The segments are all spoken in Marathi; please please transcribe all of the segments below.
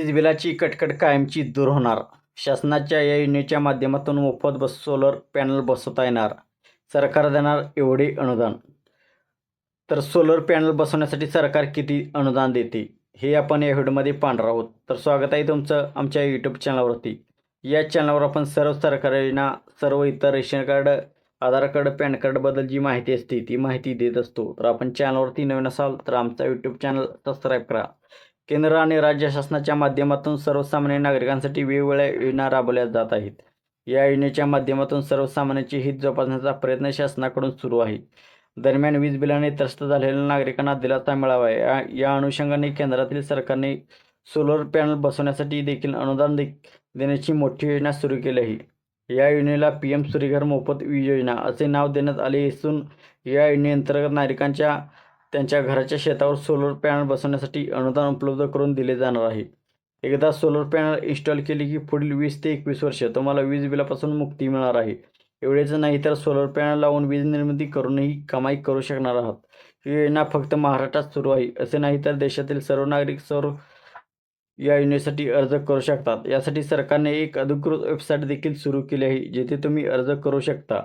वीज बिलाची कटकट कायमची दूर होणार. शासनाच्या या योजनेच्या माध्यमातून मोफत बस सोलर पॅनल बसवता येणार. सरकार देणार एवढे अनुदान. तर सोलर पॅनल बसवण्यासाठी सरकार किती अनुदान देते? हे आपण या व्हिडिओमध्ये पाहणार आहोत. तर स्वागत आहे तुमचं आमच्या यूट्यूब चॅनलवरती या चॅनलवर आपण सर्व सरकारी योजना सर्व इतर ration card Aadhaar card PAN कार्डबद्दल जी माहिती असते ती माहिती देत असतो. तर आपण चॅनलवरती नवीन असाल तर आमचा यूट्यूब चॅनल सबस्क्राईब करा. केंद्र आणि राज्य शासनाच्या माध्यमातून सर्वसामान्य नागरिकांसाठी वेगवेगळ्या योजना राबवल्या जात आहेत. या योजनेच्या माध्यमातून सर्वसामान्यांचे हित जोपासण्याचा प्रयत्न शासनाकडून सुरू आहे. दरम्यान वीज बिलाने त्रस्त झालेल्या नागरिकांना दिलासा मिळावा. या या अनुषंगाने केंद्रातील सरकारने सोलर पॅनल बसवण्यासाठी देखील अनुदान दे देण्याची मोठी योजना सुरू केली आहे. या योजनेला पी एम सूर्यघर मोफत वीज योजना असे नाव देण्यात आले असून या योजनेअंतर्गत नागरिकांच्या त्यांच्या घराच्या शेतावर सोलर पॅनल बसवण्यासाठी अनुदान उपलब्ध करून दिले जाणार आहे. एकदा सोलर पॅनल इन्स्टॉल केली की पुढील वीस ते एकवीस वर्ष तुम्हाला वीज बिलापासून मुक्ती मिळणार आहे. एवढेच नाही तर सोलर पॅनल लावून वीज निर्मिती करूनही कमाई करू शकणार आहात. ही योजना फक्त महाराष्ट्रात सुरू आहे. असे नाही तर देशातील सर्व नागरिक सर्व या योजनेसाठी अर्ज करू शकतात. यासाठी सरकारने एक अधिकृत वेबसाईट देखील सुरू केली आहे जेथे तुम्ही अर्ज करू शकता.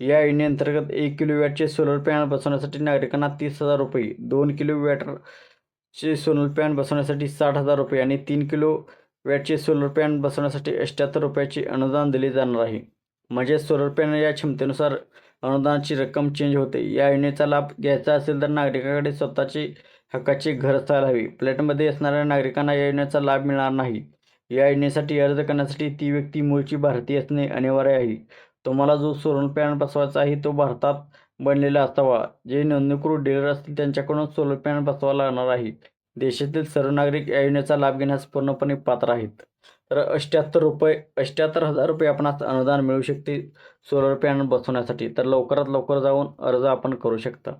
या योजनेअंतर्गत एक किलो वॅटचे सोलर पॅनल बसवण्यासाठी नागरिकांना तीस हजार रुपये दोन किलो वॅटचे सोलर पॅन बसवण्यासाठी साठ हजार रुपये आणि तीन किलो वॅटचे सोलर पॅन बसवण्यासाठी अठ्ठ्याहत्तर रुपयाचे अनुदान दिले जाणार आहे. म्हणजे सोलर पॅनल या क्षमतेनुसार अनुदानाची रक्कम चेंज होते. या योजनेचा लाभ घ्यायचा असेल तर नागरिकाकडे स्वतःची हक्काचे घर असायला हवी. फ्लॅटमध्ये असणाऱ्या नागरिकांना या योजनेचा लाभ मिळणार नाही. या योजनेसाठी अर्ज करण्यासाठी ती व्यक्ती मूळची भारतीय असणे अनिवार्य आहे. तुम्हाला जो सोलर पॅनल बसवायचा आहे तो भारतात बनलेला असावा. जे नोंदणीकृत डीलर असतील त्यांच्याकडून सोलर पॅनल बसवावा लागणार आहे. देशातील सर्व नागरिक या योजनेचा लाभ घेण्यास पूर्णपणे पात्र आहेत. तर अठ्ठ्याहत्तर रुपये अठ्ठ्याहत्तर हजार रुपये आपणास अनुदान मिळू शकते सोलर पॅनल बसवण्यासाठी. तर लवकरात लवकर जाऊन अर्ज आपण करू शकता.